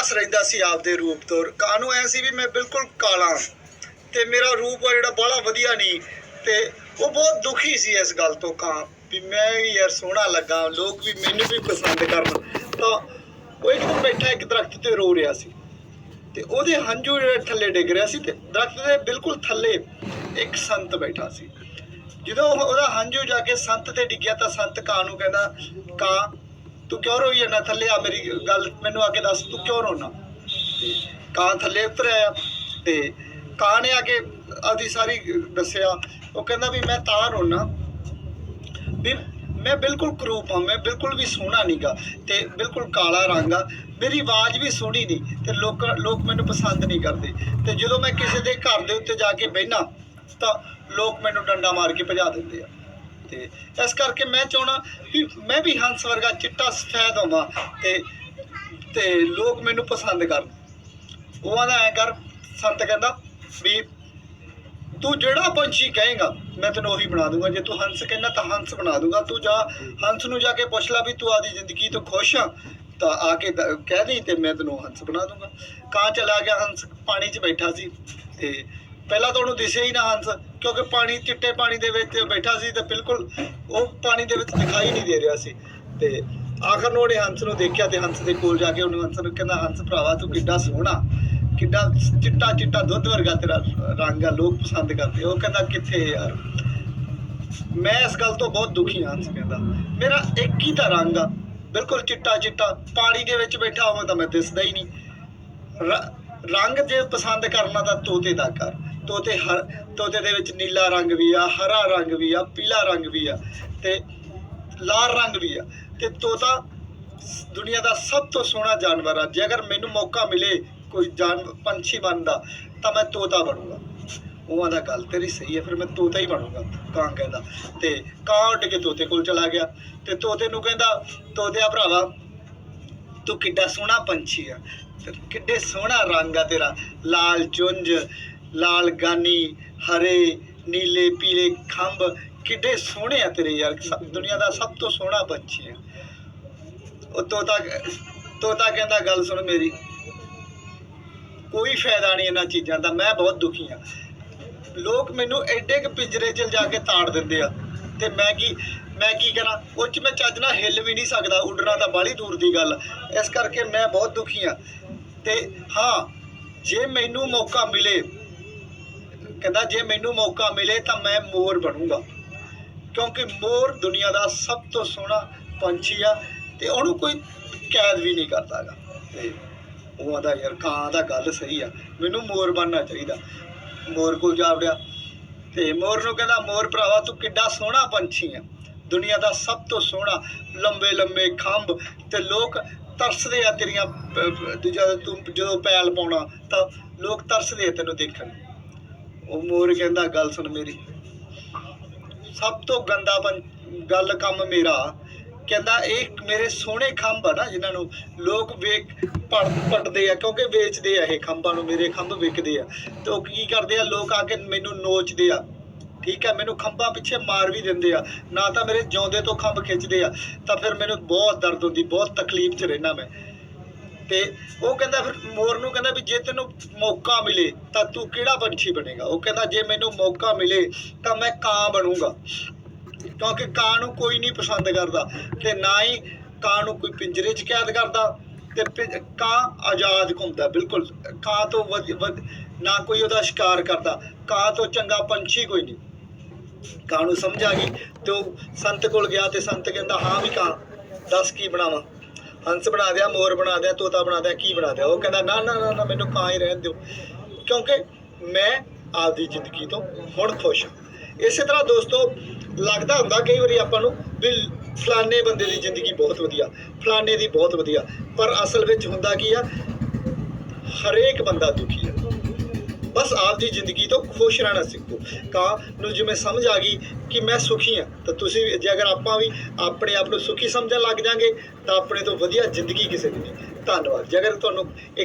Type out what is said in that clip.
ਉਦਾਸ ਰਹਿੰਦਾ ਸੀ ਆਪਦੇ ਰੂਪ ਤੋਂ। ਕਾਂ ਨੂੰ ਐ ਸੀ ਵੀ ਮੈਂ ਬਿਲਕੁਲ ਕਾਲਾ ਤੇ ਮੇਰਾ ਰੂਪ ਆ ਜਿਹੜਾ ਬੜਾ ਵਧੀਆ ਨਹੀਂ ਤੇ ਉਹ ਬਹੁਤ ਦੁਖੀ ਸੀ ਇਸ ਗੱਲ ਤੋਂ ਕਾਂ ਵੀ ਮੈਂ ਵੀ ਯਾਰ ਸੋਹਣਾ ਲੱਗਾ, ਲੋਕ ਵੀ ਮੈਨੂੰ ਵੀ ਪਸੰਦ ਕਰਨ। ਤਾਂ ਉਹ ਇੱਕ ਦਿਨ ਬੈਠਾ ਇੱਕ ਦਰਖਤ ਤੇ ਰੋ ਰਿਹਾ ਸੀ ਤੇ ਉਹਦੇ ਹੰਝੂ ਜਿਹੜੇ ਥੱਲੇ ਡਿੱਗ ਰਿਹਾ ਸੀ ਤੇ ਦਰਖਤ ਦੇ ਬਿਲਕੁਲ ਥੱਲੇ ਇੱਕ ਸੰਤ ਬੈਠਾ ਸੀ। ਜਦੋਂ ਉਹ- ਉਹਦਾ ਹੰਝੂ ਜਾ ਕੇ ਸੰਤ ਤੇ ਡਿੱਗਿਆ ਤਾਂ ਸੰਤ ਕਾਂ ਨੂੰ ਕਹਿੰਦਾ, ਕਾਂ ਤੂੰ ਕਿਉਂ ਰੋਈ ਜਾਂਦਾ ਥੱਲੇ? ਆ ਮੇਰੀ ਗੱਲ ਮੈਨੂੰ ਆ ਕੇ ਦੱਸ, ਤੂੰ ਕਿਉਂ ਰੋਣਾ ਕਾਂ ਥੱਲੇ ਉਤਰਿਆ ਆਇਆ ਤੇ ਕਾਂ ਨੇ ਆ ਕੇ ਆਪਦੀ ਸਾਰੀ ਦੱਸਿਆ। ਉਹ ਕਹਿੰਦਾ ਵੀ ਮੈਂ ਤਾਂ ਰੋਣਾ ਵੀ ਮੈਂ ਬਿਲਕੁਲ ਕਰੂਪ ਹਾਂ, ਮੈਂ ਬਿਲਕੁਲ ਵੀ ਸੋਹਣਾ ਨਹੀਂਗਾ ਤੇ ਬਿਲਕੁਲ ਕਾਲਾ ਰੰਗ ਆ। ਮੇਰੀ ਆਵਾਜ਼ ਵੀ ਸੋਹਣੀ ਨਹੀਂ ਤੇ ਲੋਕ ਲੋਕ ਮੈਨੂੰ ਪਸੰਦ ਨਹੀਂ ਕਰਦੇ। ਤੇ ਜਦੋਂ ਮੈਂ ਕਿਸੇ ਦੇ ਘਰ ਦੇ ਉੱਤੇ ਜਾ ਕੇ ਬਹਿਣਾ ਤਾਂ ਲੋਕ ਮੈਨੂੰ ਡੰਡਾ ਮਾਰ ਕੇ ਭਜਾ ਦਿੰਦੇ ਆ। ਤੇ ਇਸ ਕਰਕੇ ਮੈਂ ਚਾਹਣਾ ਵੀ ਮੈਂ ਵੀ ਹੰਸ ਵਰਗਾ ਚਿੱਟਾ ਸਫੈਦ ਹੋਵਾਂ ਤੇ ਤੇ ਲੋਕ ਮੈਨੂੰ ਪਸੰਦ ਕਰਨ। ਉਹ ਆਂਦਾ ਐ ਕਰ, ਸੰਤ ਕਹਿੰਦਾ ਵੀ ਤੂੰ ਜਿਹੜਾ ਪੰਛੀ ਕਹੇਗਾ, ਮੈਂ ਤੈਨੂੰ ਉਹੀ ਬਣਾ ਦੂੰਗਾ। ਜੇ ਤੂੰ ਹੰਸ ਕਹਿੰਦਾ ਤਾਂ ਹੰਸ ਬਣਾ ਦੂੰਗਾ। ਤੂੰ ਜਾ, ਹੰਸ ਨੂੰ ਜਾ ਕੇ ਪੁੱਛ ਲੈ ਵੀ ਤੂੰ ਆਦੀ ਜ਼ਿੰਦਗੀ ਤੋਂ ਖੁਸ਼ ਆ, ਤਾਂ ਆ ਕੇ ਕਹਿ ਦੇ ਤੇ ਮੈਂ ਤੈਨੂੰ ਹੰਸ ਬਣਾ ਦੂੰਗਾ। ਕਾਂ ਚਲਾ ਗਿਆ, ਹੰਸ ਪਾਣੀ 'ਚ ਬੈਠਾ ਸੀ ਤੇ ਪਹਿਲਾਂ ਤਾਂ ਉਹਨੂੰ ਦਿਸੇ ਹੀ ਨਾ ਹੰਸ, ਕਿਉਂਕਿ ਪਾਣੀ, ਚਿੱਟੇ ਪਾਣੀ ਦੇ ਵਿੱਚ ਬੈਠਾ ਸੀ ਤੇ ਬਿਲਕੁਲ ਉਹ ਪਾਣੀ ਦੇ ਵਿੱਚ ਦਿਖਾਈ ਨਹੀਂ ਦੇ ਰਿਹਾ ਸੀ। ਤੇ ਆਖਰ ਨੂੰ ਉਹਨੇ ਹੰਸ ਨੂੰ ਦੇਖਿਆ ਤੇ ਹੰਸ ਦੇ ਕੋਲ ਜਾ ਕੇ ਉਹਨੂੰ ਹੰਸ ਨੂੰ ਕਹਿੰਦਾ, ਹੰਸ ਭਰਾਵਾ, ਤੂੰ ਕਿੱਡਾ ਸੋਹਣਾ, ਕਿੱਡਾ ਚਿੱਟਾ ਚਿੱਟਾ ਦੁੱਧ ਵਰਗਾ ਤੇਰਾ ਰੰਗ ਆ, ਲੋਕ ਪਸੰਦ ਕਰਦੇ ਉਹ ਕਹਿੰਦਾ, ਕਿੱਥੇ ਯਾਰ? ਮੈਂ ਇਸ ਗੱਲ ਤੋਂ ਬਹੁਤ ਦੁਖੀ ਹਾਂ ਹੰਸ ਕਹਿੰਦਾ। ਮੇਰਾ ਇੱਕ ਹੀ ਤਾਂ ਰੰਗ ਆ, ਬਿਲਕੁਲ ਚਿੱਟਾ ਚਿੱਟਾ, ਪਾਣੀ ਦੇ ਵਿੱਚ ਬੈਠਾ ਹੋਵਾਂ ਤਾਂ ਮੈਂ ਦਿਸਦਾ ਹੀ ਨਹੀਂ। ਰੰਗ ਜੇ ਪਸੰਦ ਕਰਨਾ ਤਾਂ ਤੋਤੇ ਦਾ ਕਰ। ਤੋਤੇ ਹਰ ਤੋਤੇ ਦੇ ਵਿੱਚ ਨੀਲਾ ਰੰਗ ਵੀ ਆ, ਹਰਾ ਰੰਗ ਵੀ ਆ, ਪੀਲਾ ਰੰਗ ਵੀ ਆ ਤੇ ਲਾਲ ਰੰਗ ਵੀ ਆ ਤੇ ਤੋਤਾ ਦੁਨੀਆ ਦਾ ਸਭ ਤੋਂ ਸੋਹਣਾ ਜਾਨਵਰ ਆ। ਜੇ ਅਗਰ ਮੈਨੂੰ ਮੌਕਾ ਮਿਲੇ ਕੋਈ ਜਾਨ, ਪੰਛੀ ਬਣਦਾ ਤਾਂ ਮੈਂ ਤੋਤਾ ਬਣੂਗਾ। ਉਹ ਆਂਦਾ ਗੱਲ ਤੇਰੀ ਸਹੀ ਹੈ ਫਿਰ ਮੈਂ ਤੋਤਾ ਹੀ ਬਣੂਗਾ। ਕਾਂ ਕਹਿੰਦਾ। ਤੇ ਕਾਂ ਉੱਡ ਕੇ ਤੋਤੇ ਕੋਲ ਚਲਾ ਗਿਆ। ਤੇ ਤੋਤੇ ਨੂੰ ਕਹਿੰਦਾ, ਤੋਤਿਆ ਭਰਾਵਾ, ਤੂੰ ਕਿੱਡਾ ਸੋਹਣਾ ਪੰਛੀ ਆ। ਕਿੱਡੇ ਸੋਹਣਾ ਰੰਗ ਆ ਤੇਰਾ। ਲਾਲ ਚੁੰਝ ਲਾਲ ਗਾਨੀ, ਹਰੇ, ਨੀਲੇ, ਪੀਲੇ ਖੰਭ, ਕਿੱਡੇ ਸੋਹਣੇ ਆ ਤੇਰੇ ਯਾਰ। ਸ- ਦੁਨੀਆ ਦਾ ਸਭ ਤੋਂ ਸੋਹਣਾ ਪੰਛੀ ਆ। ਉਹ ਤੋਤਾ ਤੋਤਾ ਕਹਿੰਦਾ, ਗੱਲ ਸੁਣ ਮੇਰੀ। ਕੋਈ ਫਾਇਦਾ ਨਹੀਂ ਇਹਨਾਂ ਚੀਜ਼ਾਂ ਦਾ, ਮੈਂ ਬਹੁਤ ਦੁਖੀ ਆ। ਲੋਕ ਮੈਨੂੰ ਐਡੇ ਕੁ ਪਿੰਜਰੇ 'ਚ ਜਾ ਕੇ ਤਾੜ ਦਿੰਦੇ ਆ। ਤੇ ਮੈਂ ਕੀ ਮੈਂ ਕੀ ਕਰਾਂ? ਉਹ 'ਚ ਮੈਂ ਚੱਜ ਨਾਲ ਹਿੱਲ ਵੀ ਨਹੀਂ ਸਕਦਾ, ਉੱਡਣਾ ਤਾਂ ਬਾਹਲੀ ਦੂਰ ਦੀ ਗੱਲ ਇਸ ਕਰਕੇ ਮੈਂ ਬਹੁਤ ਦੁਖੀ ਆ। ਤੇ ਹਾਂ, ਜੇ ਮੈਨੂੰ ਮੌਕਾ ਮਿਲੇ ਕਹਿੰਦਾ, ਜੇ ਮੈਨੂੰ ਮੌਕਾ ਮਿਲੇ ਤਾਂ ਮੈਂ ਮੋਰ ਬਣੂੰਗਾ। ਕਿਉਂਕਿ ਮੋਰ ਦੁਨੀਆ ਦਾ ਸਭ ਤੋਂ ਸੋਹਣਾ ਪੰਛੀ ਆ ਤੇ ਉਹਨੂੰ ਕੋਈ ਕੈਦ ਵੀ ਨਹੀਂ ਕਰਦਾਗਾ ਤੇ ਉਹ ਆਦਾ, ਯਾਰ, ਕਾਂ ਦਾ ਗੱਲ ਸਹੀ ਆ। ਮੈਨੂੰ ਮੋਰ ਬਣਨਾ ਚਾਹੀਦਾ। ਮੋਰ ਕੋਲ ਜਾ ਵੜਿਆ ਤੇ ਮੋਰ ਨੂੰ ਕਹਿੰਦਾ, ਮੋਰ ਭਰਾਵਾ, ਤੂੰ ਕਿੱਡਾ ਸੋਹਣਾ ਪੰਛੀ ਆ। ਦੁਨੀਆ ਦਾ ਸਭ ਤੋਂ ਸੋਹਣਾ ਲੰਬੇ ਲੰਬੇ ਖੰਭ ਤੇ ਲੋਕ ਤਰਸਦੇ ਆ ਤੇਰੀਆਂ ਦੂਜਾ ਤੂੰ ਜਦੋਂ ਪੈਲ ਪਾਉਣਾ ਤਾਂ ਲੋਕ ਤਰਸਦੇ ਆ ਤੈਨੂੰ ਦੇਖਣ। ਉਹ ਮੋਰ ਕਹਿੰਦਾ, ਗੱਲ ਸੁਣ ਮੇਰੀ। ਸਭ ਤੋਂ ਗੰਦਾ ਗੱਲ ਕੰਮ ਮੇਰਾ। ਕਹਿੰਦਾ, ਇਹ ਮੇਰੇ ਸੋਹਣੇ ਖੰਭ ਆ ਨਾ, ਜਿਨ੍ਹਾਂ ਨੂੰ ਲੋਕ ਵੇਖ ਪੜ ਪਟਦੇ ਆ, ਕਿਉਂਕਿ ਵੇਚਦੇ ਆ ਇਹ ਖੰਭਾਂ ਨੂੰ, ਮੇਰੇ ਖੰਭ ਵਿਕਦੇ ਆ। ਤੇ ਉਹ ਕੀ ਕਰਦੇ ਆ, ਲੋਕ ਆ ਕੇ ਮੈਨੂੰ ਨੋਚਦੇ ਆ। ਠੀਕ ਹੈ, ਮੈਨੂੰ ਖੰਭਾਂ ਪਿੱਛੇ ਮਾਰ ਵੀ ਦਿੰਦੇ ਆ। ਨਾ ਤਾਂ ਮੇਰੇ ਜਿਉਂਦੇ ਤੋਂ ਖੰਭ ਖਿੱਚਦੇ ਆ। ਤਾਂ ਫਿਰ ਮੈਨੂੰ ਬਹੁਤ ਦਰਦ ਹੁੰਦੀ, ਬਹੁਤ ਤਕਲੀਫ 'ਚ ਰਹਿਣਾ ਮੈਂ। ਤੇ ਉਹ ਕਹਿੰਦਾ ਫਿਰ ਮੋਰ ਨੂੰ ਕਹਿੰਦਾ ਵੀ ਜੇ ਤੈਨੂੰ ਮੌਕਾ ਮਿਲੇ ਤਾਂ ਤੂੰ ਕਿਹੜਾ ਪੰਛੀ ਬਣੇਗਾ? ਉਹ ਕਹਿੰਦਾ ਜੇ ਮੈਨੂੰ ਮੌਕਾ ਮਿਲੇ ਤਾਂ ਮੈਂ ਕਾਂ ਬਣੂੰਗਾ। ਕਿਉਂਕਿ ਕਾਂ ਨੂੰ ਕੋਈ ਨਹੀਂ ਪਸੰਦ ਕਰਦਾ ਤੇ ਨਾ ਹੀ ਕਾਂ ਨੂੰ ਕੋਈ ਪਿੰਜਰੇ 'ਚ ਕੈਦ ਕਰਦਾ ਤੇ ਪਿੰ- ਕਾਂ ਆਜ਼ਾਦ ਘੁੰਮਦਾ, ਬਿਲਕੁਲ। ਕਾਂ ਤੋਂ ਵਧ- ਨਾ ਕੋਈ ਉਹਦਾ ਸ਼ਿਕਾਰ ਕਰਦਾ। ਕਾਂ ਤੋਂ ਚੰਗਾ ਪੰਛੀ ਕੋਈ ਨਹੀਂ। ਕਾਂ ਨੂੰ ਸਮਝ ਆ ਗਈ ਤੇ ਉਹ ਸੰਤ ਕੋਲ ਗਿਆ ਤੇ ਸੰਤ ਕਹਿੰਦਾ, ਹਾਂ ਵੀ ਕਾਂ, ਦੱਸ ਕੀ ਬਣਾਵਾਂ? ਹੰਸ ਬਣਾ ਦਿਆ, ਮੋਰ ਬਣਾ ਦਿਆ, ਤੋਤਾ ਬਣਾ ਦਿਆ, ਕੀ ਬਣਾ ਦਿਆ? ਉਹ ਕਹਿੰਦਾ, ਨਾ ਨਾ ਨਾ ਨਾ, ਮੈਨੂੰ ਕਾਂ ਹੀ ਰਹਿਣ ਦਿਓ। ਕਿਉਂਕਿ ਮੈਂ ਆਪਦੀ ਜ਼ਿੰਦਗੀ ਤੋਂ ਹੁਣ ਖੁਸ਼ ਹਾਂ। ਇਸੇ ਤਰ੍ਹਾਂ ਦੋਸਤੋ, ਲੱਗਦਾ ਹੁੰਦਾ ਕਈ ਵਾਰੀ ਆਪਾਂ ਨੂੰ ਵੀ ਫਲਾਣੇ ਬੰਦੇ ਦੀ ਜ਼ਿੰਦਗੀ ਬਹੁਤ ਵਧੀਆ, ਫਲਾਣੇ ਦੀ ਬਹੁਤ ਵਧੀਆ, ਪਰ ਅਸਲ ਵਿੱਚ ਹੁੰਦਾ ਕੀ ਆ? ਹਰੇਕ ਬੰਦਾ ਦੁਖੀ ਹੈ ਆ ਬਸ ਆਪਦੀ ਜ਼ਿੰਦਗੀ ਤੋਂ ਖੁਸ਼ ਰਹਿਣਾ ਸਿੱਖੋ। ਕਾਂ ਨੂੰ ਜਿਵੇਂ ਸਮਝ ਆ ਗਈ ਕਿ ਮੈਂ ਸੁਖੀ ਹਾਂ, ਤਾਂ ਤੁਸੀਂ ਵੀ- ਜੇ ਅਗਰ ਆਪਾਂ ਵੀ ਆਪਣੇ ਆਪ ਨੂੰ ਸੁਖੀ ਸਮਝਣ ਲੱਗ ਜਾਾਂਗੇ, ਤਾਂ ਆਪਣੇ ਤੋਂ ਵਧੀਆ ਜ਼ਿੰਦਗੀ ਕਿਸੇ ਦੀ ਨਹੀਂ। ਧੰਨਵਾਦ। ਜੇ ਅਗਰ ਤੁਹਾਨੂੰ